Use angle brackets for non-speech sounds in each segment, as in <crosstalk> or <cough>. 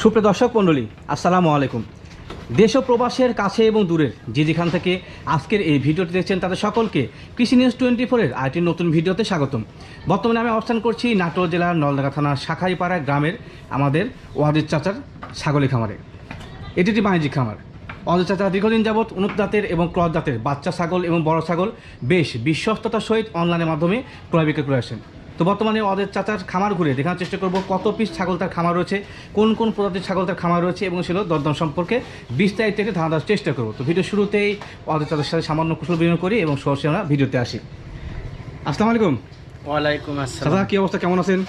সুপ্রিয় দর্শক মণ্ডলী, আসসালামু আলাইকুম। দেশ ও প্রবাসের কাছে এবং দূরের যে যেখান থেকে আজকের এই ভিডিওটি দেখছেন তাদের সকলকে কৃষি নিউজ টোয়েন্টি ফোরের আরেকটি নতুন ভিডিওতে স্বাগতম। বর্তমানে আমি অবস্থান করছি নাটোর জেলার নলডাঙ্গা থানার শাখাইপাড়া গ্রামের আমাদের ওয়াদির চাচার ছাগলি খামারে। এটি একটি বাণিজ্যিক খামার। অজয় চাচা দীর্ঘদিন যাবৎ জাতের এবং ক্রস জাতের বাচ্চা ছাগল এবং বড় ছাগল বেশ বিশ্বস্ততার সহিত অনলাইনের মাধ্যমে ক্রয় বিক্রয় করে আসেন। তো বর্তমানে ওদের চাচার খামার ঘুরে দেখার চেষ্টা করব কত পিস ছাগল তার খামার রয়েছে কোন কোন প্রজাতির ছাগল তার খামার রয়েছে এবং সেগুলো দরদাম সম্পর্কে বিস্তারিত একটি ধারণা দেওয়ার চেষ্টা করব। তো ভিডিও শুরুতেই ওদের চাচার সাথে সামান্য কুশল বিনিয়োগ করি এবং সরাসরি আমরা ভিডিওতে আসি। আসসালামু আলাইকুম। ওয়ালাইকুম আসসালাম। কি অবস্থা? কেমন আছেন?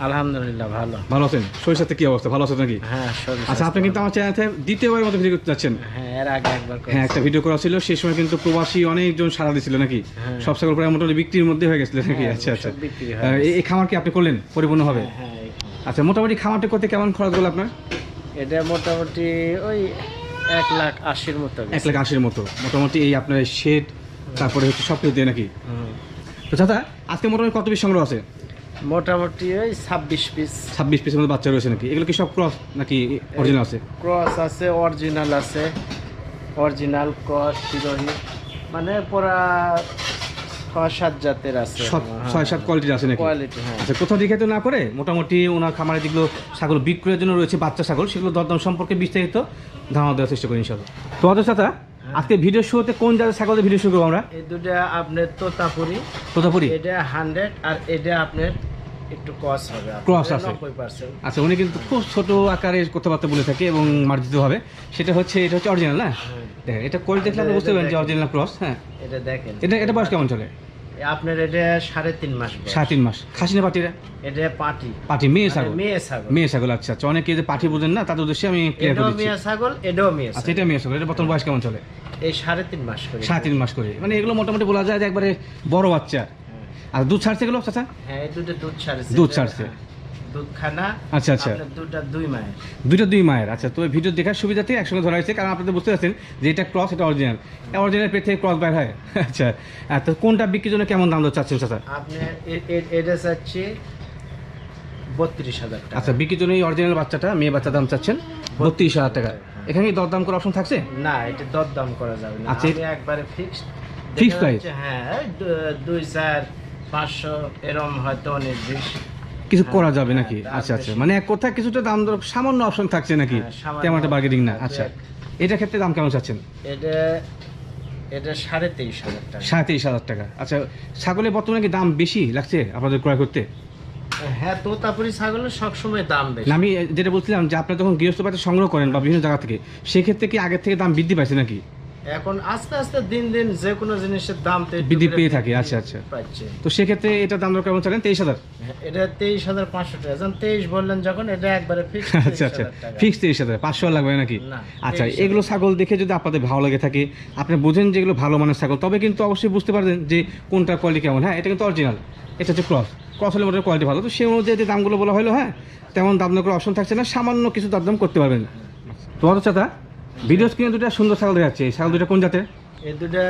আলহামদুলিল্লাহ ভালো। ভালো আছেন? শরীর কি অবস্থা? ভালো আছেন নাকি? হ্যাঁ আচ্ছা আপনি কিন্তু আমার চ্যানেল দ্বিতীয়বার মতো ভিডিও করতে যাচ্ছেন। হ্যাঁ এর আগে একবার হ্যাঁ একটা ভিডিও করা ছিল সেই সময় কিন্তু প্রবাসী অনেকজন সারা দিছিল নাকি। সব ছাগল প্রায় মোটামুটি বিক্রির মধ্যে হয়ে গেছিল নাকি? আচ্ছা আচ্ছা। এই- খামার কি আপনি করলেন? পরিপূর্ণ হবে? আচ্ছা মোটামুটি খামারটা করতে কেমন খরচ হলো আপনার? এটা মোটামুটি ওই এক লাখ আশির মতো এক লাখ আশির মতো। মোটামুটি এই আপনার শেড তারপরে হচ্ছে সব কিছু দিয়ে নাকি। তো চাচা আজকে মোটামুটি কত পিস সংগ্রহ আছে? মোটামুটি ওই ছাব্বিশ পিস ছাব্বিশ পিসের মধ্যে বাচ্চা রয়েছে নাকি? এগুলো কি সব ক্রস নাকি অরিজিনাল আছে? ক্রস আছে অরিজিনাল আছে। Original cross Sirohi. মানে পুরা ছয় সাত জাতের আছে। সব- ছয় সাত কোয়ালিটির আছে নাকি? কোয়ালিটি হ্যাঁ। আচ্ছা কোথাও দিকে তো না করে? মোটামুটি ওনার খামারে যেগুলো ছাগল বিক্রয়ের জন্য রয়েছে বাচ্চা ছাগল সেগুলো দরদাম সম্পর্কে বিস্তারিত ধারণা দেওয়ার চেষ্টা করি ইনশাল্লাহ তো চাচা আজকে ভিডিও শোতে কোন জাতের ছাগলের ভিডিও শো করব আমরা? এই দুটা আপনার তোতাপুরি তোতাপুরি? এটা হান্ড্রেড আর এটা আপনার একটু ক্রস হবে ক্রস আছে। আচ্ছা উনি কিন্তু খুব ছোট আকারের কথাবার্তা বলে থাকে এবং মার্জিতভাবে সেটা হচ্ছে এটা হচ্ছে অরিজিনাল না? দেখেন এটা কোয়ালিটি দেখলে আপনি বুঝতে পারেন যে অরিজিনাল ক্রস হ্যাঁ। এটা দেখেন। এটা এটা বয়স কেমন চলে? আপনার এটা সাড়ে তিন মাস সাড়ে তিন মাস। খাসি না পাটিরা এটা পাটি। পাটি মেয়ে মানে ছাগল। মেয়ে ছাগল। মেয়ে ছাগল আচ্ছা আচ্ছা। অনেকে যে পাটি বোঝেন না তাদের উদ্দেশ্যে আমি ক্লিয়ার করে দিচ্ছি। মেয়ে ছাগল এটাও মেয়ে আচ্ছা এটা মেয়ে ছাগল। এটা বর্তমান বয়স কেমন চলে? এই সাড়ে তিন মাস করে। সাড়ে তিন মাস করে। মানে এগুলো মোটামুটি বলা যায় যে একবারে বড় বাচ্চা। আর দুধ ছাড়ছে এগুলো চাচা? হ্যাঁ দুধ ছাড়ছে। দুধ ছাড়ছে। হ্যাঁ, দুধ খানা আচ্ছা, আচ্ছা। দুটা দুই মায়ের। দুইটা দুই মায়ের আচ্ছা। তো ভিডিও দেখার সুবিধাতে একসঙ্গে ধরা হয়েছে কারণ আপনাদের বুঝতে পারছেন যে এটা ক্রস এটা অরিজিনাল। অরিজিনাল পেট থেকে ক্রস বাইর হয়। <laughs> আচ্ছা তো কোনটা বিক্রির জন্য কেমন দাম চাচ্ছেন চাচা? আপনি এটা চাচ্ছি বত্রিশ হাজার টাকা। আচ্ছা বিক্রির জন্য এই অরিজিনাল বাচ্চাটা মেয়ে বাচ্চা দাম চাচ্ছেন বত্রিশ হাজার টাকা। এখানে কি দরদাম করার অপশন থাকছে? না এটা দর দাম করা যাবে না। আচ্ছা, একবারে ফিক্সড Fixed price? হ্যাঁ দুই চার পাঁচশো এরম হয়তো অনেক বিশ। কিছু করা যাবে নাকি? আচ্ছা আচ্ছা। মানে এক কথা কিছুটা দাম দর সামান্য অপশন থাকছে নাকি? তেমন একটা বার্গেনিং না। আচ্ছা। এটা ক্ষেত্রে দাম কেমন চাচ্ছেন? এটা এটা সাড়ে তেইশ হাজার টাকা। সাড়ে তেইশ হাজার টাকা। আচ্ছা ছাগলের বর্তমানে কি দাম বেশি লাগছে আপনাদের ক্রয় করতে? হ্যাঁ তোতাপুরি ছাগলের সবসময় দাম বেশি। আমি যেটা বলছিলাম যে আপনি যখন গৃহস্থ সংগ্রহ করেন বা বিভিন্ন জায়গা থেকে সেক্ষেত্রে কি আগের থেকে দাম বৃদ্ধি পাইছে নাকি? এখন আস্তে আস্তে দিন দিন যে কোনো জিনিসের দাম বৃদ্ধি পেয়ে থাকে, আচ্ছা, আচ্ছা। তো সেক্ষেত্রে এটা দাম কেমন চলেন? তেইশ হাজার? হ্যাঁ, এটা তেইশ হাজার পাঁচশো টাকা। যখন তেইশ বললেন যখন এটা একবারে ফিক্স আচ্ছা আচ্ছা। ফিক্স তেইশ হাজার পাঁচশো লাগবে নাকি? আচ্ছা এগুলো ছাগল দেখে যদি আপনাদের ভালো লাগে থাকে আপনি বুঝেন যে এগুলো ভালো মানের ছাগল তবে কিন্তু অবশ্যই বুঝতে পারবেন যে কোনটা কোয়ালিটি কেমন। হ্যাঁ এটা কিন্তু অরিজিনাল এটা হচ্ছে ক্রস ক্রস হলে মোটামুটি কোয়ালিটি ভালো। তো সেই অনুযায়ী যে দামগুলো বলা হলো হ্যাঁ তেমন দাম করার অপশন থাকছে না সামান্য কিছু দাম করতে পারবেন। তোমার চাচা? ভিডিও স্ক্রিনে দুটো সুন্দর ছাগল দেখাচ্ছে এই ছাগল দুটো কোন জাতের? এই দুটা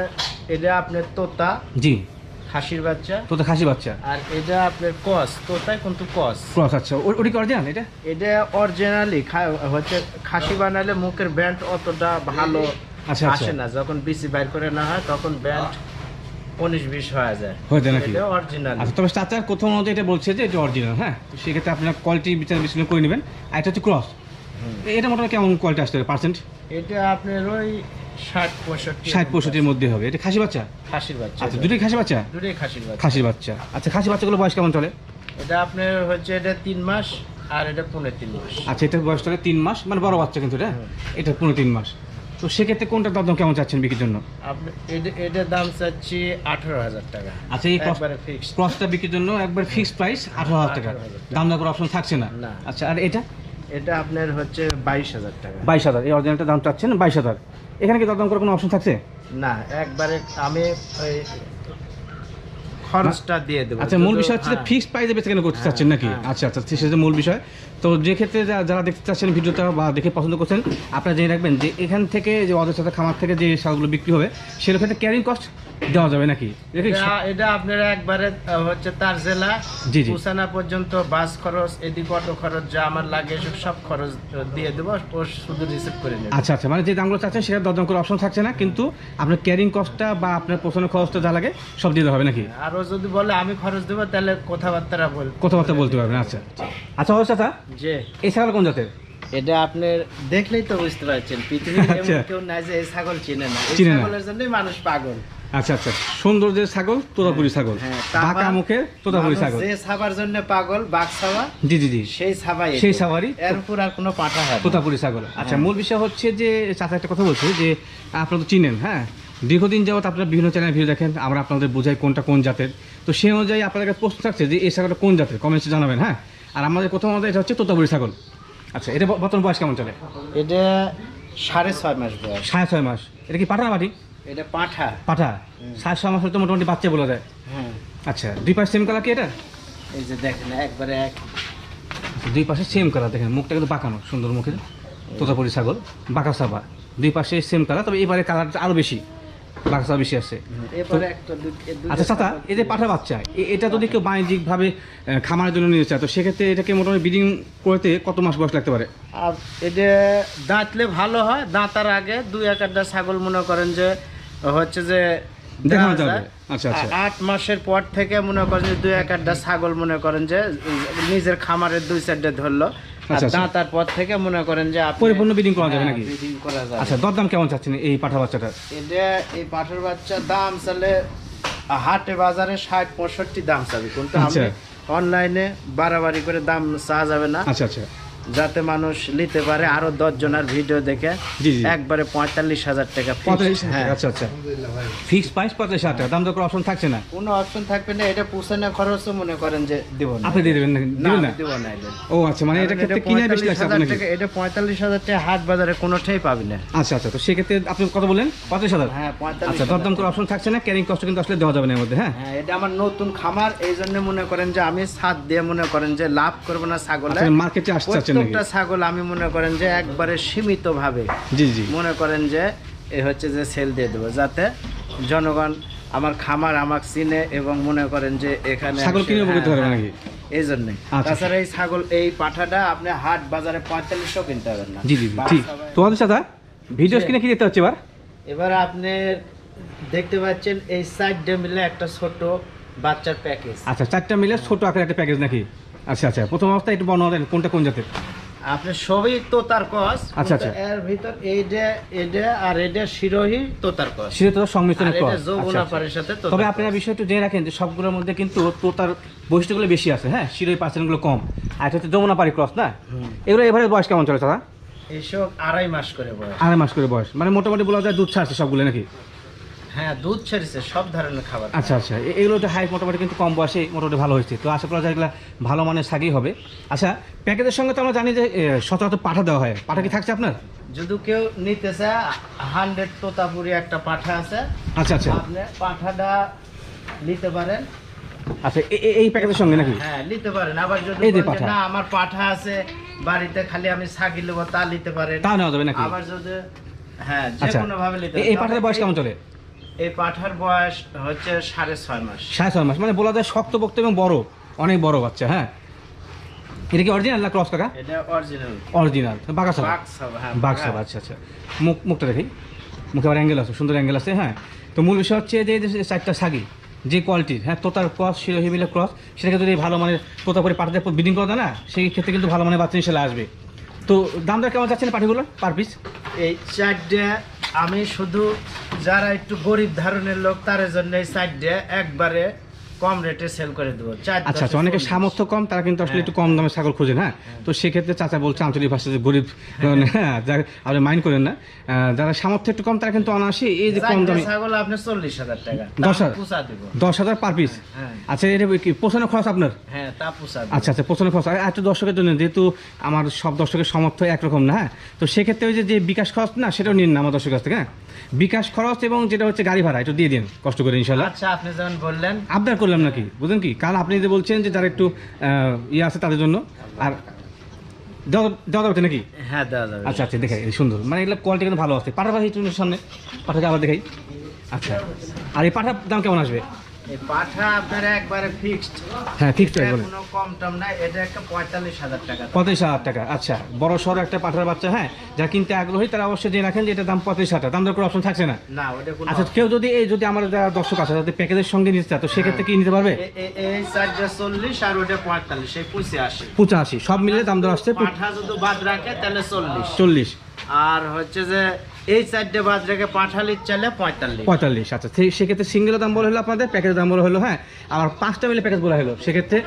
এটা আপনার তোতা জি। খাসির বাচ্চা। তোতা খাসি বাচ্চা। আর এটা আপনার কস তোতায় কিন্তু কস। ক্রস আচ্ছা। ও- ওটি কি অরিজিনাল এটা? এটা অরিজিনালি হচ্ছে খাসি বানালে মুখের ব্যান্ড অতটা ভালো আচ্ছা, আচ্ছা। আসে না। যখন বিসি বাইর করে না হয় তখন ব্যান্ড উনিশ বিশ হয়ে যায়। হয়ে যায় নাকি? এটা অরিজিনাল আচ্ছা তবে চাচার মধ্যে এটা বলছে যে এটা অরিজিনাল হ্যাঁ? তো সেক্ষেত্রে আপনার কোয়ালিটি বিচার বিশ্লেষণ করে নেবেন। আর এটা হচ্ছে ক্রস এটা মোটামুটি কেমন কোয়ালিটি আসতে পারে? পার্সেন্ট এটা আপনার ওই ষাট পঁয়ষট্টি ষাট পঁয়ষট্টির মধ্যে হবে। এটা খাসি বাচ্চা? খাসির বাচ্চা। আচ্ছা দুটোই খাসি বাচ্চা? দুটোই খাসির বাচ্চা। খাসির বাচ্চা। আচ্ছা খাসি বাচ্চাগুলো বয়স কেমন চলে? এটা আপনার হচ্ছে এটা তিন মাস আর এটা পনেরো তিন মাস। আচ্ছা এটার বয়স চলে তিন মাস মানে বড় বাচ্চা কিন্তু এটা? এটা পনেরো তিন মাস। তো সেক্ষেত্রে কোনটা দাম কেমন চাচ্ছেন বিক্রির জন্য? এটার দাম চাচ্ছি আঠারো হাজার টাকা। আচ্ছা এই ফিক্সড ক্রসটা বিক্রির জন্য একবার ফিক্সড প্রাইস আঠারো হাজার টাকা। 18,000 দাম করার অপশন থাকছে না। আচ্ছা আর এটা? এটা আপনার হচ্ছে বাইশ হাজার টাকা। বাইশ হাজার এই অরিজিনালটা দাম চাচ্ছেন বাইশ হাজার। এখানে কি দরদাম করার কোনো অপশন থাকছে? না একবারে আমি খরচটা দিয়ে দেবো। আচ্ছা মূল বিষয় হচ্ছে হ্যাঁ। ফিক্সড প্রাইসে বেচে কেন করতে চাচ্ছেন নাকি? হ্যাঁ। আচ্ছা আচ্ছা সেটা মূল বিষয়। তো যে ক্ষেত্রে যারা দেখতে চাচ্ছেন ভিডিওটা বা দেখে পছন্দ করছেন আপনারা জেনে রাখবেন যে এখান থেকে যে অদের সাথে খামার থেকে যে সারগুলো বিক্রি হবে সেগুলো ক্ষেত্রে ক্যারিং কস্ট দেওয়া যাবে নাকি? এটা আপনারা একবারে হচ্ছে তার জেলা জি, জি। পুসানা পর্যন্ত বাস খরচ এদিক অটো খরচ যা আমার লাগে সব খরচ দিয়ে দেবো ও শুধু রিসিভ করে নেবে। আচ্ছা আচ্ছা মানে যে দামগুলো চাচ্ছেন সেটা দরদাম করে অপশন থাকছে না কিন্তু আপনার ক্যারিং কস্টটা বা আপনার পোষণের খরচটা যা লাগে সব দিতে হবে নাকি? আরও যদি বলে আমি খরচ দেবো তাহলে কথাবার্তা বল কথাবার্তা বলতে পারবেন আচ্ছা। আচ্ছা অবশ্য চাচা যে এই ছাগল কোন জাতের? এটা আপনার দেখলেই তো বুঝতে পারছেন পৃথিবীর আচ্ছা। কেউ নাই যে এই ছাগল চিনে না। এই ছাগলের জন্যই মানুষ পাগল। আচ্ছা আচ্ছা। সৌন্দর্যের ছাগল তোতাপুরি ছাগল। হ্যাঁ, বাঁকা মুখের তোতাপুরি ছাগল। যে ছাবার জন্য পাগল বাঘ ছাবা জি জি জি। সেই ছাবাই সেই ছাবারই এর উপর আর কোনো পাঠা হয় না। তোতাপুরি ছাগল। আচ্ছা হ্যাঁ। মূল বিষয় হচ্ছে যে চাচা একটা কথা বলছে যে আপনারা তো চিনেন হ্যাঁ? দীর্ঘদিন যাবত আপনারা বিভিন্ন চ্যানেল ভিডিও দেখেন আমরা আপনাদের বোঝাই কোনটা কোন জাতের। তো সেই অনুযায়ী আপনাদের কাছে প্রশ্ন থাকছে যে এই ছাগলটা কোন জাতের? কমেন্টসে জানাবেন হ্যাঁ? আর আমাদের প্রথম আমাদের এটা হচ্ছে তোতাপুরি ছাগল। আচ্ছা এটা বর্তমান বয়স কেমন চলে? এটা সাড়ে ছয় মাস বয়স। সাড়ে ছয় মাস। এটা কি পাঠা বাটি এটা পাঠা। পাঠা। সাড়ে ছয় মাস হলে তো মোটামুটি বাচ্চা বলা যায়। হ্যাঁ। আচ্ছা দুই পাশে সেম কালার কি এটা? এই যে দেখেন একবারে এক। আচ্ছা, দুই পাশে সেম কালার দেখেন মুখটা কিন্তু বাঁকানো সুন্দর মুখের। তোতাপুরি ছাগল বাঁকা সাবা। দুই পাশে সেম কালার তবে এবারে কালারটা আরও বেশি। বেশি আছে আচ্ছা চাচা এই যে পাঠা বাচ্চা এটা যদি কেউ বাণিজ্যিকভাবে খামারের জন্য নিতে চায় তো সেক্ষেত্রে এটাকে মোটামুটি ব্রিডিং করতে কত মাস বয়স লাগতে পারে আর এটা দাঁতলে ভালো হয় দাঁতার আগে দুই এক একটা ছাগল মনে করেন যে হচ্ছে যে দেখানো যাবে। আচ্ছা, আচ্ছা। আট মাসের পর থেকে মনে করেন যে দুই এক একটা ছাগল মনে করেন যে নিজের খামারের দুই সাইডে ধরলো। দাঁতার পর থেকে মনে করেন যে পরিপূর্ণ ব্রিডিং করা যাবে হ্যাঁ, নাকি? breeding করা যাবে। আচ্ছা দরদাম কেমন চাচ্ছেন এই পাঠা বাচ্চাটার? এটা এই পাঠের বাচ্চার দাম চলে হাটে বাজারে ষাট পঁয়ষট্টি দাম চাবে। কিন্তু আচ্ছা। আমি অনলাইনে বাড়াবাড়ি করে দাম চাওয়া যাবে না। আচ্ছা আচ্ছা। যাতে মানুষ নিতে পারে আরও দশ জনের ভিডিও দেখে। একবারে পঁয়তাল্লিশ হাজার টাকা হ্যাঁ। আচ্ছা আচ্ছা। ফিক্স প্রাইস পঁয়তাল্লিশ হাজার টাকা। দাম দর অপশন থাকছে না? কোনো অপশন থাকবে না। এটা পুষানো খরচও মনে করেন যে দিব না। আপনি দেবেন না না দিবেন না? আমি দিব না ও আচ্ছা মানে এটা ক্ষেত্রে কিনে বেশি লাগছে 45,000 আপনার নাকি? টাকা- এটা পঁয়তাল্লিশ হাজার টাকা হাট বাজারে কোনোটাই পাবি না। আচ্ছা আচ্ছা তো সেক্ষেত্রে আপনি কত পঁয়ত্রিশ হাজার? হ্যাঁ পঁয়তাল্লিশ আচ্ছা দরদাম করে অপশন থাকছে না? ক্যারিং কষ্ট কিন্তু আসলে দেওয়া যাবে না এর মধ্যে হ্যাঁ? হ্যাঁ এটা আমার নতুন খামার। এই জন্য মনে করেন যে আমি সাত দিয়ে মনে করেন যে লাভ করব না ছাগলে আচ্ছা মার্কেটে আসতে চাচ্ছেন নাকি প্রত্যেকটা ছাগল আমি মনে করেন যে একবারে সীমিত ভাবে জি জি। মনে করেন যে এ হচ্ছে যে সেল দিয়ে দেবো যাতে জনগণ আমার খামার আমাকে চিনে এবং মনে করেন যে এখানে ছাগল কিনে হ্যাঁ, হ্যাঁ, নাকি? এই জন্যই আচ্ছা। তাছাড়া এই ছাগল এই পাঠাটা আপনি হাট বাজারে পঁয়তাল্লিশশো কিনতে পারবেন না। জি জি ঠিক। তোমাদের সাথে ভিডিও। স্ক্রিনে কি দেখতে হচ্ছে এবার? এবার আপনি দেখতে পাচ্ছেন এই সাইড মিলে একটা ছোট বাচ্চার প্যাকেজ আচ্ছা চারটা মিলে ছোট আকারের একটা প্যাকেজ নাকি? আচ্ছা আচ্ছা। প্রথম অবস্থায় একটু বর্ণনা কোনটা কোন জাতের? আপনি সবই তোতার কস আচ্ছা, আচ্ছা। এর ভিতর এইটা আর শিরোহী তোতার কস। সেটা তো সংমিশ্রণের আর এটা আচ্ছা, যৌবনা আচ্ছা। পারের সাথে তোতার তবে আপনারা বিষয়টা জেনে রাখেন যে সবগুলোর মধ্যে কিন্তু তোতার বৈশিষ্ট্যগুলো বেশি আছে হ্যাঁ? শিরোই পার্সেন্টগুলো কম। আর এটা হচ্ছে যমুনা পারি ক্রস না? এগুলো এবারে বয়স কেমন চলে দাদা এইসব আড়াই মাস করে বয়স। আড়াই মাস করে বয়স। মানে মোটামুটি বলা যায় দুধ ছাড়ছে সবগুলো নাকি? হ্যাঁ দুধ ছেড়েছে সব ধরনের খাবার। আচ্ছা আচ্ছা। এগুলো তো হাই মোটামুটি কিন্তু কম বয়সে মোটামুটি ভালো হয়েছে। তো আশা করা যায় এগুলো ভালো মানের শাকই হবে। আচ্ছা প্যাকেজের সঙ্গে তো আমরা জানি যে সচরাচর পাঠা দেওয়া হয়। পাঠা কি থাকছে আপনার? যদি কেউ নিতে চায় হান্ড্রেড তোতাপুরি একটা পাঠা আছে। আচ্ছা আচ্ছা। আপনি পাঠাটা নিতে পারেন। আচ্ছা এই প্যাকেজের সঙ্গে নাকি? হ্যাঁ নিতে পারেন। আবার যদি। না আমার পাঠা আছে বাড়িতে খালি আমি ছাগি নেব তা নিতে পারেন। তা নেওয়া যাবে নাকি? আবার যদি হ্যাঁ যে আচ্ছা। কোনো ভাবে নিতে এই। পাঠার বয়স কেমন চলে? এই পাঠার বয়স হচ্ছে সাড়ে ছয় মাস। সাড়ে ছয় মাস। মানে বলা যায় শক্ত শক্তপোক্ত এবং বড়। অনেক বড় বাচ্চা হ্যাঁ? এটা কি অরিজিনাল না ক্রস কাকা? এটা অরিজিনাল অরিজিনাল বাগাসা বাক্সা হ্যাঁ বাঘ। আচ্ছা আচ্ছা। মুখ মুখটা দেখি। মুখে আবার অ্যাঙ্গেল আছে সুন্দর অ্যাঙ্গেল আছে হ্যাঁ? তো মূল বিষয় হচ্ছে যে চারটা শাগি যে কোয়ালিটির হ্যাঁ তোতার ক্রস শিরোহী মিলে ক্রস সেটাকে যদি ভালো মানের তোতা করে পাঠাতে বিডিং করা না? সেই ক্ষেত্রে কিন্তু ভালো মানের বাচ্চা হিসেবে আসবে। তো দাম দর কেমন যাচ্ছে না পাঠিগুলো পার পিস এই চারটে আমি শুধু যারা একটু গরিব ধারণের লোক তার জন্য চারটে একবারে কম রেটে সেল করে দেবো। আচ্ছা আচ্ছা অনেকে সামর্থ্য কম তারা কিন্তু আসলে হ্যাঁ। একটু কম দামে ছাগল খোঁজেন হ্যাঁ? তো সেক্ষেত্রে চাচা বলছে আঞ্চলিক ভাষা যে গরিব হ্যাঁ। আপনি মাইন্ড করেন না। যারা সামর্থ্য একটু কম তারা কিন্তু অনায়াসে এই যে কম দামে ছাগল আপনি চল্লিশ হাজার টাকা। দশ হাজার? দশ হাজার পার পিস হ্যাঁ আচ্ছা এটা কি পোষানো খরচ আপনার? হ্যাঁ তা আচ্ছা আচ্ছা খরচ। দর্শকের জন্য যেহেতু আমার সব দর্শকের সমর্থ একরকম না হ্যাঁ? তো সেক্ষেত্রে ওই যে বিকাশ খরচ না সেটাও নিন না আমার দর্শকের কাছ থেকে হ্যাঁ? বিকাশ খরচ এবং যেটা হচ্ছে গাড়ি ভাড়া এটা দিয়ে দিন কষ্ট করে ইনশাল্লাহ আচ্ছা আপনি যেমন বললেন করে করলাম নাকি? বুঝলেন কি? কাল আপনি যে বলছেন যে যারা একটু ইয়ে আছে তাদের জন্য আর দেওয়া দেওয়া যাবে নাকি? হ্যাঁ দেওয়া যাবে আচ্ছা আচ্ছা দেখাই সুন্দর। মানে এগুলো কোয়ালিটি কিন্তু ভালো আছে। পাঠার পাখি একটু সামনে। পাঠাকে আবার দেখাই। আচ্ছা। আর এই পাঠার দাম কেমন আসবে? এই পাঠা আপনার একবারে ফিক্সড হ্যাঁ কোনো কম টম না এটা একটা পঁয়তাল্লিশ হাজার টাকা। পঁয়ত্রিশ হাজার টাকা আচ্ছা। বড় সড়ো একটা পাঠার বাচ্চা হ্যাঁ? কিনতে আগ্রহী তারা অবশ্যই জেনে রাখেন যে এটার দাম পঁয়ত্রিশ হাজার। দাম দর কোনো অপশন থাকছে না? না ওটা কোনো আচ্ছা কেউ যদি এই যদি আমার যারা দর্শক আছে প্যাকেজের সঙ্গে নিতে চায় তো সেক্ষেত্রে কি নিতে পারবে? এই চল্লিশ আর ওটা পঁয়তাল্লিশ এই পঁচিশে সব মিলে দাম দর আসছে। পাঠা যদি বাদ রাখে তাহলে চল্লিশ। চল্লিশ। আর হচ্ছে যে এই চারটে বাদ রেখে পাঠালির চালে পঁয়তাল্লিশ। পঁয়তাল্লিশ আচ্ছা সেক্ষেত্রে সিঙ্গেলের দাম বলা হলো আপনাদের প্যাকেজের দাম বলা হলো হ্যাঁ। আর পাঁচটা মিলে প্যাকেজ বলা হলো, সেক্ষেত্রে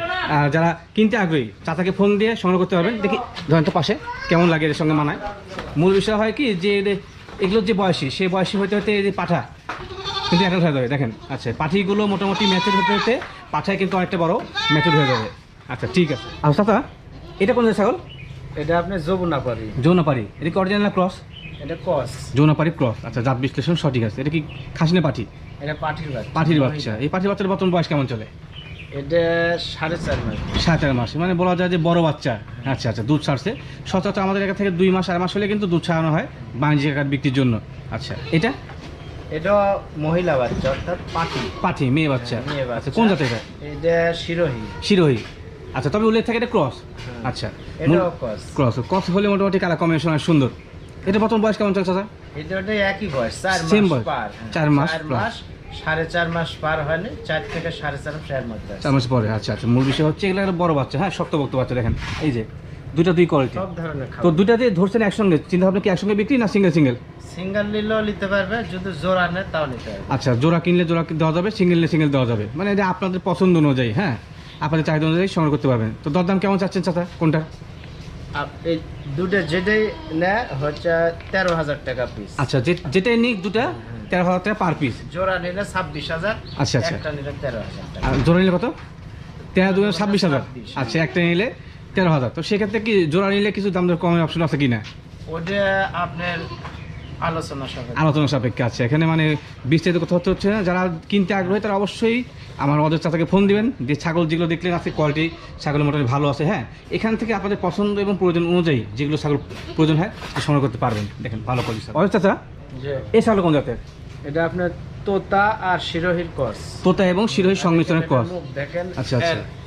যারা কিনতে আগ্রহী, চাচাকে ফোন দিয়ে সংগ্রহ করতে পারবেন। দেখি, ধরেন তো পাশে, কেমন লাগে এর সঙ্গে মানায়? মূল বিষয় হয় কি, যে এদের- এগুলোর যে বয়সী সেই বয়সী হতে হতে এই যে পাঠা, কিন্তু একটা হয়ে যাবে, দেখেন আচ্ছা পাঠিগুলো মোটামুটি ম্যাচের হতে হতে, পাঠায় কিন্তু অনেকটা বড় ম্যাচের হয়ে যাবে। আচ্ছা ঠিক আছে। আর চাচা, এটা কোন ছাগল? এটা আপনি এটা কি অরিজিনাল ক্রস এটা যৌনাপাড়ি ক্রস আচ্ছা জাত বিশ্লেষণ সঠিক আছে। এটা কি খাসিনে পাঠি? এটা পাঠির বাচ্চা। পাঠির বাচ্চা। এই পাঠির বাচ্চার বর্তমান বয়স কেমন চলে? এটা সাড়ে চার মাস। সাড়ে চার মাস। মানে বলা যায় যে বড় বাচ্চা। আচ্ছা আচ্ছা দুধ ছাড়ছে। সচরাচর আমাদের এখান থেকে দুই মাস আড়াই মাস হলে কিন্তু দুধ ছাড়ানো হয় বাণিজ্যিক আকার বিক্রির জন্য। আচ্ছা এটা? এটা মহিলা বাচ্চা অর্থাৎ পাঠি। পাঠি মেয়ে বাচ্চা। মেয়ে বাচ্চা। আচ্ছা কোন জাতের এটা শিরোহী। শিরোহী। আচ্ছা তবে উল্লেখ থাকে এটা ক্রস আচ্ছা। এটাও কস ক্রস ক্রস হলে মোটামুটি কালার কম্বিনেশন হয় সুন্দর। এটা প্রথম বয়স কেমন চলছে স্যার এটা ওটা একই বয়স চার মাস বয়স? পার। হ্যাঁ। চার মাস চার। মাস সাড়ে চার মাস পার হয়নি চার থেকে সাড়ে চার মাসের মধ্যে চার মাস পরে আচ্ছা আচ্ছা। মূল বিষয় হচ্ছে এগুলো একটা বড় বাচ্চা হ্যাঁ শক্তভক্ত বাচ্চা দেখেন। এই যে দুইটা দুই কোয়ালিটি সব ধরনের তো দুইটা দিয়ে ধরছেন একসঙ্গে চিন্তা ভাবনা কি একসঙ্গে বিক্রি না সিঙ্গেল সিঙ্গেল সিঙ্গেল নিলেও নিতে পারবে যদি জোড়া নেয় তাও নিতে পারবে। আচ্ছা জোড়া কিনলে জোড়া দেওয়া যাবে সিঙ্গেল নিলে সিঙ্গেল দেওয়া যাবে। মানে এটা আপনাদের পছন্দ অনুযায়ী হ্যাঁ। আপনাদের চাহিদা অনুযায়ী সংগ্রহ করতে পারবেন। তো দরদাম কেমন চাচ্ছেন চাচা? কোনটা? এই দুটো যেটাই নেয় হচ্ছে তেরো হাজার টাকা পিস আচ্ছা যেটাই নিক দুটা তেরো হাজার টাকা পার পিস জোড়া নিলে ছাব্বিশ হাজার আচ্ছা, আচ্ছা। একটা নিলে তেরো হাজার আর জোড়া নিলে কত? তেরো দু ছাব্বিশ হাজার। আচ্ছা একটা নিলে তেরো হাজার। তো সেক্ষেত্রে কি জোড়া নিলে কিছু দাম দর কমের অপশন আছে কি না ওটা আপনার আলোচনা সাপেক্ষে। আছে। এখানে মানে বিস্তারিত কথা হচ্ছে না যারা কিনতে আগ্রহী তারা অবশ্যই আমার অদের চাচাকে ফোন দিবেন যে ছাগল যেগুলো দেখলেন আছে কোয়ালিটি ছাগলের মোটামুটি ভালো আছে হ্যাঁ? এখান থেকে আপনাদের পছন্দ এবং প্রয়োজন অনুযায়ী যেগুলো ছাগল প্রয়োজন হয় সংগ্রহ করতে পারবেন। দেখেন ভালো কোয়ালিটি অদের চাচা এই ছাগল কোন জাতের? এটা আপনার তোতা আর শিরোহির কস তোতা এবং শিরোহী সংমিশ্রণের ক্রস। মুখ দেখেন আচ্ছা, আচ্ছা।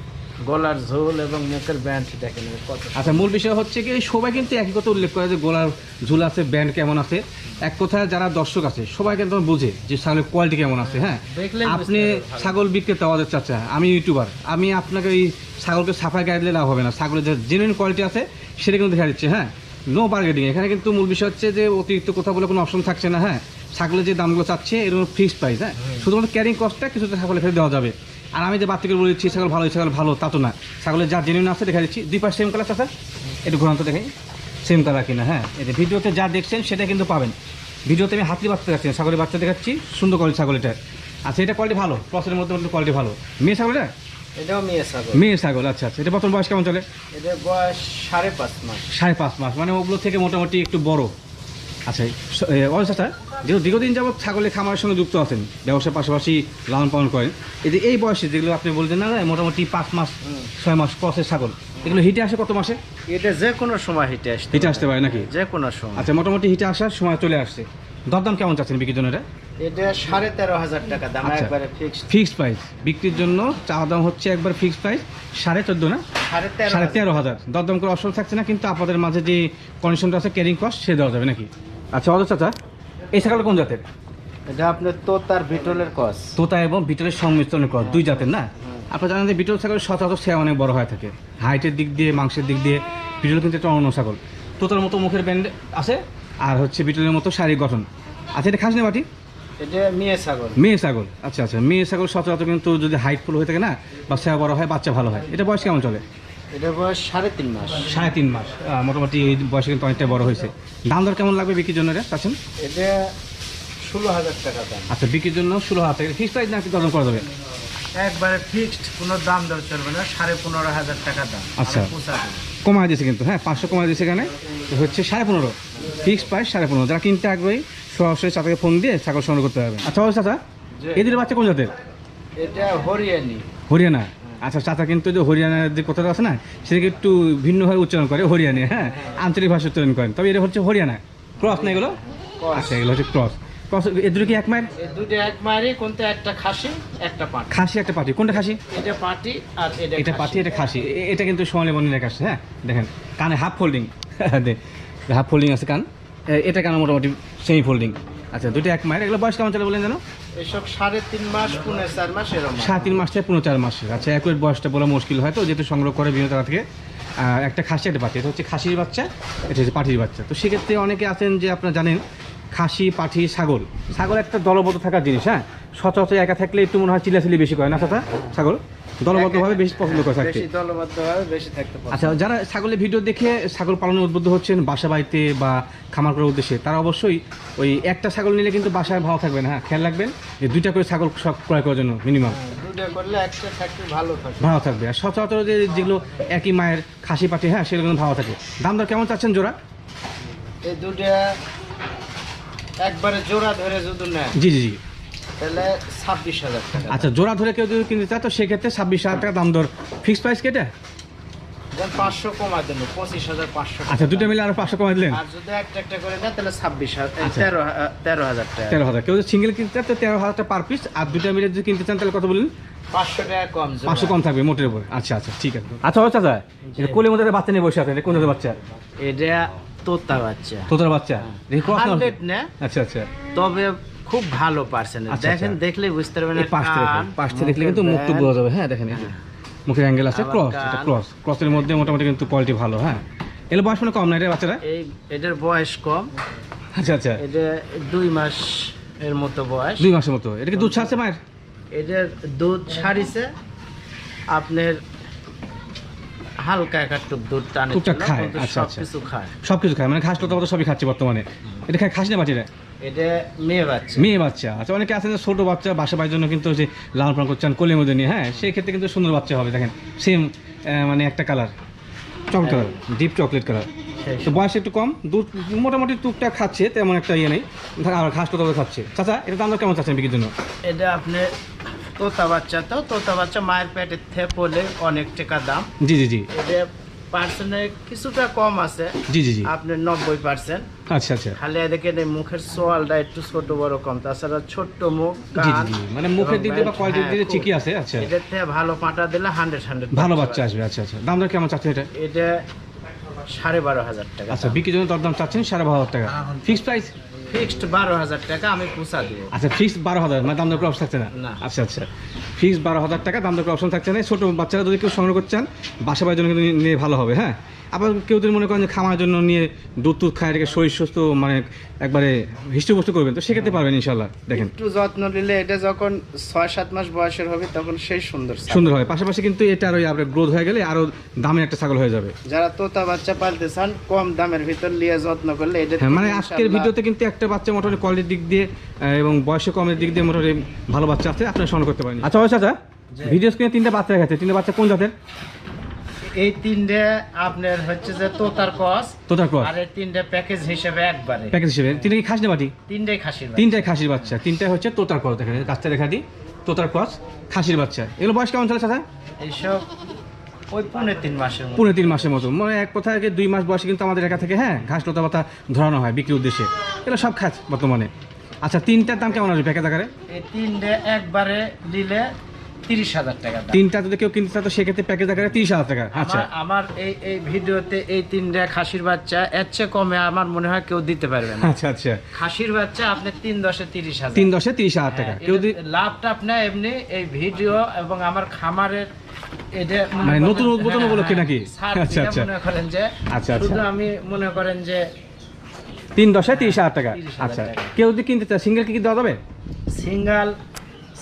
গলার ঝোল এবং মুখের ব্যান্ড দেখেন কত আচ্ছা মূল বিষয় হচ্ছে কি সবাই কিন্তু একই কথা উল্লেখ করে যে গলার ঝুল আছে ব্যান্ড কেমন আছে। এক কথায় যারা দর্শক আছে সবাই কিন্তু বুঝে যে ছাগলের কোয়ালিটি কেমন আছে হ্যাঁ? আপনি পারবে ভালো। ছাগল বিক্রেতা আমাদের চাচা আমি ইউটিউবার আমি আপনাকে এই ছাগলকে সাফাই গায়ে দিলে লাভ হবে না। ছাগলের যে জেনুইন কোয়ালিটি আছে সেটা কিন্তু দেখা দিচ্ছে হ্যাঁ? নো বার্গেটিং এখানে কিন্তু মূল বিষয় হচ্ছে যে অতিরিক্ত কথা বলে কোনো অপশন থাকছে না হ্যাঁ? ছাগলের যে দামগুলো চাচ্ছে এরকম ফিক্সড প্রাইস হ্যাঁ? শুধুমাত্র ক্যারিং কস্টটা কিছুটা ছাগলে ফেলে দেওয়া যাবে। আর আমি যে বাচ্চাকে বলে দিচ্ছি ছাগল ভালো ছাগল ভালো তা তো না। ছাগলের যা জেনুইন আছে দেখা দিচ্ছি। দুই পাশ সেম কালার চাচা একটু ঘুরান্ত দেখাই। সেম কালার কিনা হ্যাঁ? এটা ভিডিওতে যা দেখছেন সেটা কিন্তু পাবেন। ভিডিওতে আমি হাতির বাচ্চা দেখাচ্ছি ছাগলের বাচ্চা দেখাচ্ছি সুন্দর কোয়ালিটি ছাগল এটা। আচ্ছা এটা কোয়ালিটি ভালো ক্রসের মধ্যে মধ্যে কোয়ালিটি ভালো। মেয়ে ছাগল এটা? এটাও মেয়ে ছাগল। মেয়ে ছাগল আচ্ছা আচ্ছা। এটা বর্তমান বয়স কেমন চলে? এটা বয়স সাড়ে পাঁচ মাস। সাড়ে পাঁচ মাস। মানে ওগুলো থেকে মোটামুটি একটু বড়। আচ্ছা চাচা যেহেতু দীর্ঘদিন যাবত ছাগলের খামারের সঙ্গে যুক্ত আছেন ব্যবসার পাশাপাশি লালন পালন করেন এই যে এই বয়সে যেগুলো আপনি বলছেন না মোটামুটি পাঁচ মাস ছয় মাস ক্রসের ছাগল এগুলো হিটে আসে কত মাসে? এটা যে কোনো সময় হিটে আসতে হিটে আসতে পারে নাকি? যে কোনো সময়। আচ্ছা মোটামুটি হিটে আসার সময় চলে আসছে। দরদাম কেমন চাচ্ছেন বিক্রির জন্য এটা? এটা সাড়ে তেরো হাজার টাকা দাম আচ্ছা। একবারে ফিক্সড ফিক্সড প্রাইস বিক্রির জন্য চাওয়া দাম হচ্ছে একবার ফিক্সড প্রাইস সাড়ে চোদ্দ না? সাড়ে তেরো সাড়ে হাজার। তেরো হাজার। দরদাম করে অপশন থাকছে না কিন্তু আপনাদের মাঝে যে কন্ডিশনটা আছে ক্যারিং কস্ট সে দেওয়া যাবে নাকি? আচ্ছা অজয় চাচা এই ছাগলটা কোন জাতের? এটা আপনার তোতার বিটলের কস তোতা এবং বিটলের সংমিশ্রণের কস দুই জাতের না? আপনারা জানেন যে বিটল ছাগল সচরাচর সে অনেক বড় হয়ে থাকে। হাইটের দিক দিয়ে মাংসের দিক দিয়ে বিটল কিন্তু একটা অন্য ছাগল। তোতার মতো মুখের ব্যান্ড আছে আর হচ্ছে বিটলের মতো শারীরিক গঠন। আচ্ছা এটা খাস খাসনি বাটি এটা মেয়ে ছাগল। মেয়ে ছাগল। আচ্ছা আচ্ছা মেয়ে ছাগল সচরাচর কিন্তু যদি হাইট ফুল হয়ে থাকে না বা সেবা বড় হয় বাচ্চা ভালো হয়। এটা বয়স কেমন চলে? এটা বয়স সাড়ে তিন মাস। সাড়ে তিন মাস। মোটামুটি এই বয়সে কিন্তু অনেকটা বড় হয়েছে। দাম দর কেমন লাগবে বিক্রির জন্য এটা চাচ্ছেন এটা ষোলো হাজার টাকা দাম। আচ্ছা বিক্রির জন্য ষোলো হাজার টাকা। ফিক্স প্রাইস নাকি দরদাম করা যাবে? একবারে ফিক্সড কোনো দাম দর চলবে না সাড়ে পনেরো হাজার টাকা দাম। আচ্ছা। কমায় দিয়েছে কিন্তু হ্যাঁ পাঁচশো কমায় দিয়েছে এখানে। হচ্ছে সাড়ে পনেরো। ফিক্স প্রাইস সাড়ে পনেরো। যারা কিনতে আগ্রহী সরাসরি চাচাকে ফোন দিয়ে ছাগল সংগ্রহ করতে পারবে। আচ্ছা চাচা এদের বাচ্চা কোন জাতের? এটা হরিয়ানি। হরিয়ানা। আচ্ছা চাচা কিন্তু যে হরিয়ানার যে কথাটা আছে না সেটাকে একটু ভিন্নভাবে উচ্চারণ করে হরিয়ানা হ্যাঁ? আঞ্চলিক ভাষা উচ্চারণ করেন। তবে এটা হচ্ছে হরিয়ানা। ক্রস না এগুলো। আচ্ছা এগুলো হচ্ছে ক্রস। ক্রস এর দুটো কি এক মায়ের দুটো এক কোনটা একটা খাসি একটা পাটি। খাসি একটা পাটি। কোনটা খাসি? এটা পাটি আর এটা এটা পাটি এটা খাসি। এ- এটা কিন্তু সোনালি বর্ণের কাছে হ্যাঁ? দেখেন কানে হাফ ফোল্ডিং। <laughs> হাফ ফোল্ডিং আছে কান। এটা কান মোটামুটি সেমি ফোল্ডিং আচ্ছা দুটো এক মায়ের এগুলো বয়স কেমন চলে বলেন জানো এসব সাড়ে তিন মাস পুনে চার মাস এরকম। সাড়ে তিন মাস থেকে পনেরো চার মাস। আচ্ছা একুয়ের বয়সটা বলা মুশকিল হয় তো যেহেতু সংগ্রহ করে বিভিন্ন জায়গা থেকে। একটা খাসি একটা বাচ্চা এটা হচ্ছে খাসির বাচ্চা এটা হচ্ছে পাঠির বাচ্চা। তো সেক্ষেত্রে অনেকে আছেন যে আপনারা জানেন খাসি পাঠি ছাগল। ছাগল একটা দলবদ্ধ থাকার জিনিস হ্যাঁ? সচরাচর একা থাকলে একটু মনে হয় চিল্লাচিল্লি বেশি করে না চাচা? ছাগল? দলবদ্ধভাবে বেশি পছন্দ করে থাকতে? বেশি দলবদ্ধ ভাবে বেশি থাকতে আচ্ছা যারা ছাগলের ভিডিও দেখে ছাগল পালনে উদ্বুদ্ধ হচ্ছেন বাসা বাড়িতে বা খামার করার উদ্দেশ্যে তারা অবশ্যই ওই একটা ছাগল নিলে কিন্তু বাসায় ভালো থাকবেন হ্যাঁ খেয়াল রাখবেন যে দুইটা করে ছাগল সব ক্রয় করার জন্য মিনিমাম করলে একটা থাকলে ভালো থাকে ভালো থাকবে। আর সচরাচর যে যেগুলো একই মায়ের খাসি পাটি হ্যাঁ সেগুলো কিন্তু ভালো থাকে। দাম দর কেমন চাচ্ছেন জোড়া? এই দুটো একবারে জোড়া ধরে যদি নেয় জি জি জি। তাহলে ছাব্বিশ হাজার টাকা আচ্ছা জোড়া ধরে কেউ যদি কিনতে চায় তো সেক্ষেত্রে ছাব্বিশ হাজার টাকা দাম দর। ফিক্সড প্রাইস কেটে পাঁচশো পঁচিশ হাজার পাঁচশো আচ্ছা দুটো মিলে আরও পাঁচশো কমাই দিলেন? আর যদি একটা একটা করে নেয় তাহলে ছাব্বিশ হাজার আচ্ছা। তেরো তেরো হাজার টাকা। তেরো হাজার। কেউ সিঙ্গেল কিনতে চায় তো তেরো হাজার টাকা পার পিস আর দুটো মিলে যদি কিনতে চান তাহলে কত বললেন? পাঁচশো টাকা কম পাঁচশো কম থাকবে মোটের উপর। আচ্ছা আচ্ছা ঠিক আছে। আচ্ছা আচ্ছা দাদা এটা কোলের মধ্যে বাচ্চা নিয়ে বসে আছে কোন বাচ্চা? এটা তোতা বাচ্চা। তোতার বাচ্চা। দেখি cross না? আচ্ছা আচ্ছা। তবে খুব ভালো পার্সেন্ট আচ্ছা, দেখেন আচ্ছা। দেখলে বুঝতে পারবেন দেখেন পাশটা দেখলে কিন্তু মুখ তো বোঝা যাবে। হ্যাঁ দেখেন মুখের অ্যাঙ্গেল আছে ক্রস এটা ক্রস ক্রসের মধ্যে মোটামুটি কিন্তু কোয়ালিটি ভালো হ্যাঁ। এগুলো বয়স মানে কম না এটা বাচ্চারা? এই এটার বয়স কম। আচ্ছা আচ্ছা। এটা দুই মাস এর মতো বয়স। দুই মাসের মতো। এটা কি দুধ ছাড়ছে মায়ের? এটার দুধ ছাড়িছে। আপনার হালকা একটু দুধ টানে টুকটাক খায়, কিন্তু আচ্ছা, সব আচ্ছা। কিছু খায়। সব কিছু খায় মানে ঘাস মতো সবই খাচ্ছে বর্তমানে। এটা খায় খাস না বাচ্চারা এটা মেয়ে বাচ্চা। মেয়ে বাচ্চা। আচ্ছা অনেকে আছেন ছোটো বাচ্চা বাসা বাড়ির জন্য কিন্তু যে লাল পালন করছেন কোলের মধ্যে নিয়ে হ্যাঁ সেই ক্ষেত্রে কিন্তু সুন্দর বাচ্চা হবে দেখেন সেম মানে একটা colour chocolate colour deep chocolate colour তো বয়স একটু কম দুধ মোটামুটি টুকটাক খাচ্ছে তেমন একটা ইয়ে নেই আর ঘাস তবে খাচ্ছে। চাচা এটা দাম কেমন চাচ্ছেন বিক্রির জন্য? এটা আপনি তোতা বাচ্চা তো তোতা বাচ্চা মায়ের পেটে থেপলে অনেক টাকা দাম। জি জি জি। এটা পার্সেন্টে কিছুটা কম আছে। জি জি জি। আপনার নব্বই পার্সেন্ট আচ্ছা আচ্ছা। খালি দেখেন এই মুখের সোয়ালটা একটু ছোট বড় কম তাছাড়া ছোট্ট মুখ জি জি জি মানে মুখের দিক দিয়ে বা কোয়ালিটির দিক দিয়ে হ্যাঁ, ঠিকই আছে আচ্ছা। এটার থেকে ভালো পাটা দিলে হান্ড্রেড হান্ড্রেড ভালো বাচ্চা আসবে আচ্ছা আচ্ছা। দাম কেমন চাচ্ছেন এটা? এটা সাড়ে বারো হাজার টাকা আচ্ছা বিক্রির জন্য দরদাম চাচ্ছেন সাড়ে বারো হাজার টাকা। ফিক্সড প্রাইস ফিক্সড বারো হাজার টাকা আমি পুষা দিব। আচ্ছা ফিক্সড বারো হাজার মানে দাম দর অপশন থাকছে না? না। আচ্ছা আচ্ছা। ফিক্সড বারো হাজার টাকা দাম দর অপশন থাকছে না। ছোটো বাচ্চারা যদি কেউ সংগ্রহ করছেন বাসা বাড়ির জন্য কিন্তু নিয়ে ভালো হবে হ্যাঁ? আবার কেউ যদি মনে করেন যে খামার জন্য নিয়ে দুধ টুধ খায় এটাকে শরীর সুস্থ মানে একবারে হিষ্টপুষ্ট করবেন তো সেক্ষেত্রে পারবেন ইনশাল্লাহ দেখেন। একটু যত্ন নিলে এটা যখন ছয় সাত মাস বয়সের হবে তখন সেই সুন্দর সুন্দর হয় পাশাপাশি কিন্তু এটা আরও আপনার গ্রোথ হয়ে গেলে আরও দামের একটা ছাগল হয়ে যাবে। যারা তোতা বাচ্চা পালতে চান কম দামের ভিতর নিয়ে যত্ন করলে এটা হ্যাঁ মানে আজকের ভিডিওতে কিন্তু একটা বাচ্চা মোটামুটি কোয়ালিটির দিক দিয়ে এবং বয়সে কমের দিক দিয়ে মোটামুটি ভালো বাচ্চা আছে আপনারা সংগ্রহ করতে পারেন। আচ্ছা আচ্ছা আচ্ছা ভিডিও স্ক্রিনে তিনটা বাচ্চা গেছে তিনটা বাচ্চা কোন জাতের? এই তিনটে আপনার হচ্ছে যে তোতার কস তোতার ক্রস। আর এই তিনটে প্যাকেজ হিসেবে একবারে। প্যাকেজ হিসেবে। তিনটা কি খাসি না বাটি? তিনটেই খাসির বাচ্চা। তিনটাই খাসির বাচ্চা। তিনটাই হচ্ছে তোতার ক্রস দেখেন কাছটা দেখা দিই। তোতার কস খাসির বাচ্চা। এগুলো বয়স কেমন চলে চাচা? এইসব ওই পৌনে তিন মাসের মতো। পনেরো তিন মাসের মতো। মানে এক কথা যে দুই মাস বয়সে কিন্তু আমাদের একা থেকে হ্যাঁ ঘাস লতা পাতা ধরানো হয় বিক্রির উদ্দেশ্যে। এগুলো সব খাস বর্তমানে। আচ্ছা তিনটার দাম কেমন আসবে প্যাকেজ আকারে? তিনটে একবারে নিলে তিরিশ হাজার টাকা। তিনটা যদি কেউ কিনতে চায় তো সেক্ষেত্রে প্যাকেজ আকারে তিরিশ হাজার টাকা। আচ্ছা। আমার এই এই ভিডিওতে এই তিনটে খাসির বাচ্চা এর চেয়ে কমে আমার মনে হয় কেউ দিতে পারবে না। আচ্ছা আচ্ছা। খাসির বাচ্চা আপনি তিন দশে তিরিশ হাজার। তিন দশে তিরিশ হাজার টাকা। হ্যাঁ, কেউ লাভটা আপনার এমনি এই ভিডিও এবং আমার খামারের মনে মানে নতুন উদ্বোধন উপলক্ষে হ্যাঁ, নাকি? আচ্ছা, আচ্ছা। মনে করেন যে আচ্ছা, আচ্ছা। শুধু আমি মনে করেন যে তিন দশায় তিরিশ হাজার টাকা আচ্ছা কেউ যদি কিনতে চায় সিঙ্গেল কি দেওয়া যাবে সিঙ্গাল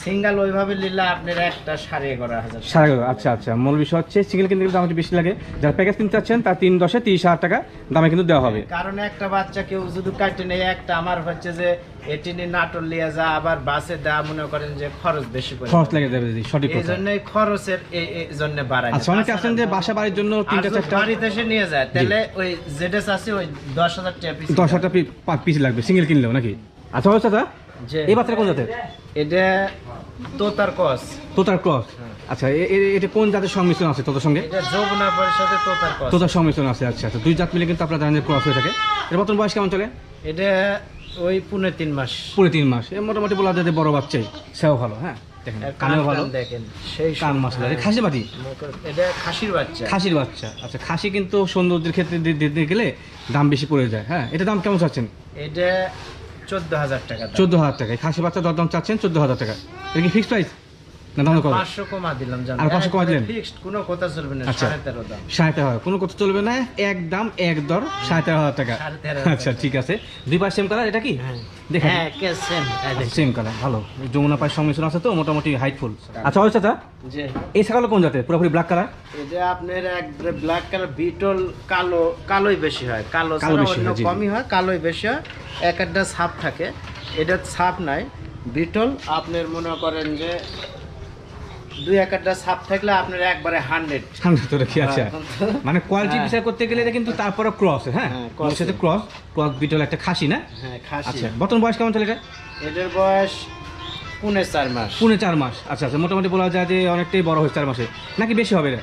সিঙ্গাল ওইভাবে নিলে আপনার একটা সাড়ে এগারো হাজার সাড়ে এগারো আচ্ছা আচ্ছা। মূল বিষয় হচ্ছে সিঙ্গেল কিনতে গেলে দাম একটু বেশি লাগে। যারা প্যাকেজ কিনতে চাচ্ছেন তার তিন দশে তিরিশ হাজার টাকা দামে কিন্তু দেওয়া হবে। কারণ একটা বাচ্চা কেউ যদি কাটে নেই একটা আমার হচ্ছে যে এটি নিয়ে নাটোর লিয়ে যা আবার বাসে দেওয়া মনে করেন যে খরচ বেশি খরচ লেগে যাবে সঠিক এই জন্যই খরচের এই জন্য বাড়ায় আচ্ছা অনেকে আছেন যে বাসা বাড়ির জন্য তিনটা চারটা বাড়িতে এসে নিয়ে যায় তাহলে ওই জেডেস আছে ওই দশ হাজার টাকা পিস দশ হাজার পিস লাগবে সিঙ্গেল কিনলেও নাকি? আচ্ছা যে এই বাচ্চাটা কোন জাতের? এটা তোতার কস তোতার ক্রস আচ্ছা এটা কোন জাতের সংমিশ্রণ আছে তোতার সঙ্গে? এটা যমুনা পরিষদে তোতার তোতার সংমিশ্রণ আছে আচ্ছা আচ্ছা। দুই জাত মিলে কিন্তু আপনার জানেন ক্রস হয়ে থাকে। এর বর্তমান বয়স কেমন চলে? এটা ওই পুনে তিন মাস। পুরো তিন মাস। মোটামুটি বলা যায় যে বড় বাচ্চাই। সেও ভালো হ্যাঁ? দেখেন কানেও ভালো। দেখেন সেই কান সব- হ্যাঁ। খাসি বাটি? এটা খাসির বাচ্চা। খাসির বাচ্চা। আচ্ছা খাসি কিন্তু সৌন্দর্যের ক্ষেত্রে দিতে গেলে দাম বেশি পড়ে যায় হ্যাঁ? এটা দাম কেমন চাচ্ছেন? এটা চোদ্দ হাজার টাকা। চোদ্দ হাজার টাকা। খাসি বাচ্চা দরদাম চাচ্ছেন চোদ্দ হাজার টাকা। এটা কি ফিক্সড প্রাইস না দাম কম পাঁচশো কমা দিলাম জানো? আর পাঁচশো কমা দিলেন? ফিক্সড কোনো কথা চলবে না আচ্ছা। দাম। সাড়ে তেরো হাজার। কোনো কথা চলবে না এক দাম এক দর টাকা। আচ্ছা ঠিক আছে। দুই পাশ সেম কালার এটা কি? দেখেন হ্যাঁ কে সেম সেম কালার ভালো। যমুনা পায়ের সংমিশ্রণ আছে তো মোটামুটি হাইটফুল আচ্ছা। ওই চাচা যে এই ছাগল কোন জাতের? পুরোপুরি ব্ল্যাক কালার এটা আপনার এক ব্ল্যাক কালার বিটল কালো কালোই বেশি হয়। কালো ছাড়া অন্য হয়। কমই হয় কালোই বেশি হয়। এক একটা ছাপ থাকে। এটা ছাপ নাই। বিটল আপনার মনে করেন যে দুই এক একটা ছাপ থাকলে আপনার একবারে হান্ড্রেড কি আছে? হ্যাঁ। মানে কোয়ালিটি হ্যাঁ। বিচার করতে গেলে কিন্তু তারপরে ক্রস হ্যাঁ? সাথে ক্রস ক্রস বিটল একটা খাসি না? হ্যাঁ খাসি। আচ্ছা বর্তমান বয়স কেমন চলে এটা এটার বয়স পুনে চার মাস। পুনে চার মাস। আচ্ছা আচ্ছা মোটামুটি বলা যায় যে অনেকটাই বড় হয়েছে চার মাসে। নাকি বেশি হবে এটা?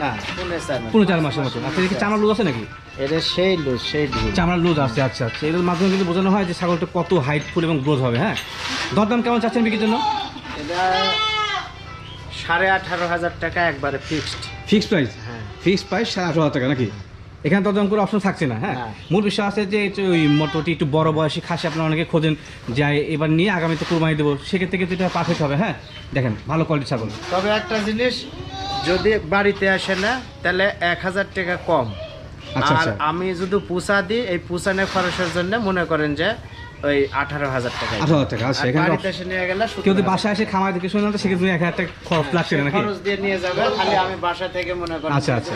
না পুনে চার মাস। পুনে চার মাসের মতো। আচ্ছা কি চামড়া লুজ আছে নাকি? এটা সেই লুজ সেই ঢিল চামড়ার লুজ আছে আচ্ছা আচ্ছা। এর মাধ্যমে কিন্তু বোঝানো হয় যে ছাগলটা কত হাইটফুল এবং গ্রোথ হবে হ্যাঁ? দরদাম কেমন চাচ্ছেন বিক্রির জন্য? এটা সাড়ে আঠারো হাজার টাকা একবারে ফিক্সড ফিক্সড প্রাইস হ্যাঁ। ফিক্সড প্রাইস সাড়ে আঠারো হাজার টাকা নাকি? এখানে দরদাম করে অপশন থাকছে না হ্যাঁ? হ্যাঁ। মূল বিষয় আছে যে ওই মোটামুটি একটু বড় বয়সী খাসি আপনারা অনেকে খোঁজেন যায় এবার নিয়ে আগামীতে কুরবানি দেবো সেক্ষেত্রে কিন্তু এটা পারফেক্ট হবে হ্যাঁ? দেখেন ভালো কোয়ালিটি ছাগল। তবে একটা জিনিস যদি বাড়িতে আসে না তাহলে এক হাজার টাকা কম। আচ্ছা, আর আচ্ছা। আমি যদি পুষা দিই এই পুষানের খরচের জন্য মনে করেন যে ওই আঠারো হাজার টাকা আঠারো হাজার টাকা আচ্ছা কেউ যদি বাসায় এসে খামার সেক্ষেত্রে এক হাজার টাকা খরচ লাগছে না নাকি? খরচ দিয়ে নিয়ে যাবে খালি আমি বাসা থেকে মনে আচ্ছা, আচ্ছা।